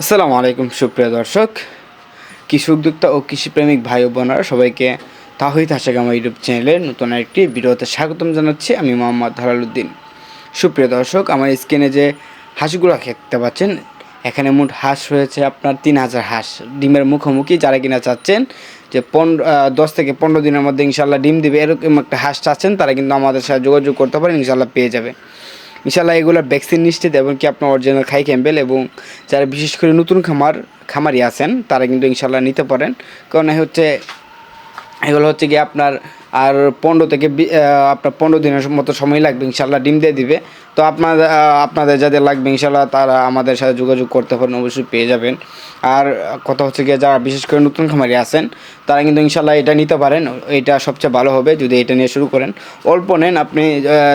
আসসালামু আলাইকুম, সুপ্রিয় দর্শক। কৃষি উদ্যোক্তা ও কৃষিপ্রেমিক ভাই বোনেরা, সবাইকে তাহিদ হাসাক আমার ইউটিউব চ্যানেলের নতুন একটি ভিডিওতে স্বাগতম জানাচ্ছি। আমি মোহাম্মদ হালালুদ্দিন সুপ্রিয় দর্শক, আমার স্ক্রিনে যে হাঁসগুলো দেখতে পাচ্ছেন, এখানে মোট হাঁস হয়েছে আপনার তিন হাজার হাঁস। ডিমের মুখোমুখি যারা কিনা চাচ্ছেন যে পনেরো দশ থেকে পনেরো দিনের মধ্যে ইনশাল্লাহ ডিম দিবে, এরকম একটা হাঁস চাচ্ছেন, তারা কিন্তু আমাদের সাথে যোগাযোগ করতে পারেন, ইনশাল্লাহ পেয়ে যাবে। ইনশাল্লাহ এগুলোর ভ্যাকসিন নিশ্চিত এবং কি আপনার অরিজিনাল খাই ক্যাম্বেল এবং যারা বিশেষ করে নতুন খামার খামারি আছেন, তারা কিন্তু ইনশাল্লাহ নিতে পারেন। কারণ হচ্ছে এগুলো হচ্ছে কি আপনার আর পনেরো থেকে আপনার পনেরো দিনের মতো সময় লাগবে ইনশাল্লাহ ডিম দিয়ে দিবে। তো আপনার আপনাদের যাদের লাগবে ইনশাল্লাহ তারা আমাদের সাথে যোগাযোগ করতে পারেন, অবশ্যই পেয়ে যাবেন। আর কথা হচ্ছে গিয়ে যারা বিশেষ করে নতুন খামারি আছেন, তারা কিন্তু ইনশাল্লাহ এটা নিতে পারেন, এটা সবচেয়ে ভালো হবে যদি এটা নিয়ে শুরু করেন। অল্প নেন, আপনি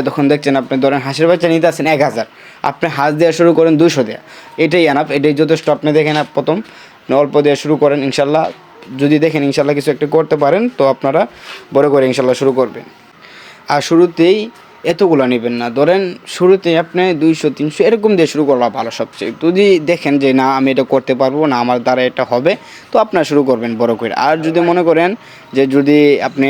যখন দেখছেন আপনি ধরেন হাঁসের বাচ্চা নিতে আসেন এক হাজার, আপনি হাঁস দেওয়া শুরু করেন দুশো দেওয়া এটাই আনাপ এটাই যথেষ্ট, আপনি দেখেন প্রথম, অল্প দিয়ে শুরু করেন ইনশাল্লাহ যদি দেখেন ইনশাল্লাহ কিছু একটা করতে পারেন, তো আপনারা বড় করে ইনশাল্লাহ শুরু করবেন। আর শুরুতেই এতগুলো নেবেন না। ধরেন শুরুতে আপনি দুইশো, তিনশো এরকম দিয়ে শুরু করা ভালো সবচেয়ে। যদি দেখেন যে, না, আমি এটা করতে পারব না, আমার দ্বারা এটা হবে, তো আপনার শুরু করবেন বড় করে। আর যদি মনে করেন যে, যদি আপনি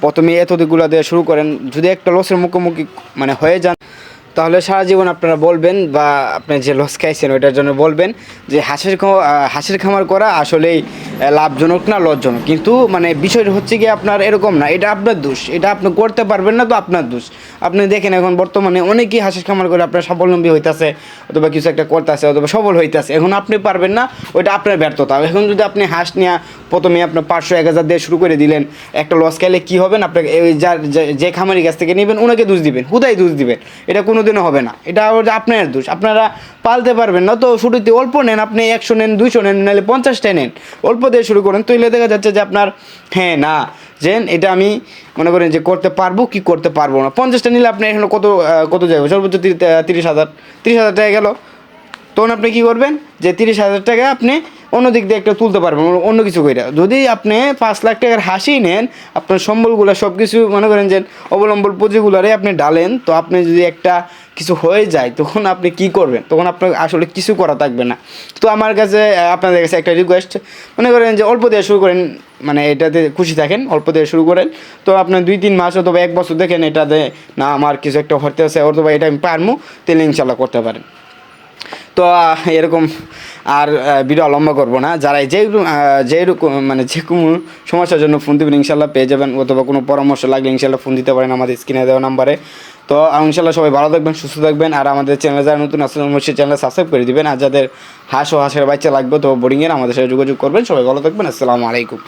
প্রথমে এতগুলো দিয়ে শুরু করেন, যদি একটা লসের মুখোমুখি মানে হয়ে যান তাহলে সারা জীবন আপনারা বলবেন বা আপনি যে লস খাইছেন, ওইটার জন্য বলবেন যে হাঁসের হাঁসের খামার করা আসলেই লাভজনক না লজ্জনক? কিন্তু মানে বিষয়টা হচ্ছে কি আপনার এরকম না, এটা আপনার দোষ। এটা আপনি করতে পারবেন না তো আপনার দোষ। আপনি দেখেন এখন বর্তমানে অনেকেই হাঁসের খামার করে আপনার স্বাবলম্বী হইতাছে, অথবা কিছু একটা করতেছে, অথবা সবল হইতাছে। এখন আপনি পারবেন না, ওইটা আপনার ব্যর্থতা। এখন যদি আপনি হাঁস নিয়ে প্রথমে আপনার পাঁচশো, এক হাজার দিয়ে শুরু করে দিলেন, একটা লস খাইলে কী হবেন আপনাকে যার যে- খামারি কাছ থেকে নেবেন ওনাকে দোষ দিবেন, হুদাই দোষ দিবেন। এটা কোনোদিনও হবে না। এটা আপনার দোষ। আপনারা পালতে পারবেন না। তো শুরুতে অল্প নেন, আপনি একশো নেন, দুইশো নেন, নাহলে পঞ্চাশটা নেন। অল্প দিয়ে শুরু করেন। তৈলে দেখা যাচ্ছে যে আপনার হ্যাঁ না যে এটা আমি মনে করেন যে করতে পারব কি করতে পারব না। পঞ্চাশটা নিলে আপনি এখানে কত কত যাবে সর্বোচ্চ তিরিশ হাজার তিরিশ হাজার টাকা গেল। তখন আপনি কি করবেন? যে তিরিশ হাজার টাকা আপনি অন্য দিক দিয়ে একটা তুলতে পারবেন, অন্য- কিছু করে যদি আপনি পাঁচ লাখ টাকার হাসি নেন, আপনার সম্বলগুলো সব কিছু মনে করেন যে অবলম্বন পুঁজিগুলারে আপনি ডালেন, তো আপনি যদি একটা কিছু হয়ে যায়, তখন আপনি কি করবেন? তখন আপনার আসলে কিছু করা থাকবে না। তো আমার কাছে আপনাদের কাছে একটা রিকোয়েস্ট মনে করেন যে অল্প দিয়ে শুরু করেন মানে এটাতে খুশি থাকেন, অল্প দিয়ে শুরু করেন। তো আপনার দুই, তিন মাস অথবা এক বছর দেখেন এটাতে, না, আমার কিছু একটা হতে আছে অথবা এটা আমি পারমু তাহলে ইনশাল্লাহ করতে পারেন। তো এরকম আর ভিডিও লম্বা করব না। যারা যে যেরকম মানে যে কোনো সমস্যার জন্য ফোন দেবেন, ইনশাল্লাহ পেয়ে যাবেন, অথবা কোনো পরামর্শ লাগলে ইনশাল্লাহ ফোন দিতে পারেন আমাদের স্ক্রিনে দেওয়া নাম্বারে তো ইনশাল্লাহ সবাই ভালো থাকবেন, সুস্থ থাকবেন, আর আমাদের চ্যানেলে যারা নতুন, আসলে অবশ্যই চ্যানেল সাবস্ক্রাইব করে দিবেন। আর যাদের হাঁস ও হাঁসের বাচ্চা লাগবে, তো বোরিংয়ের আমাদের সাথে যোগাযোগ করবেন। সবাই ভালো থাকবেন, আসসালামু আলাইকুম।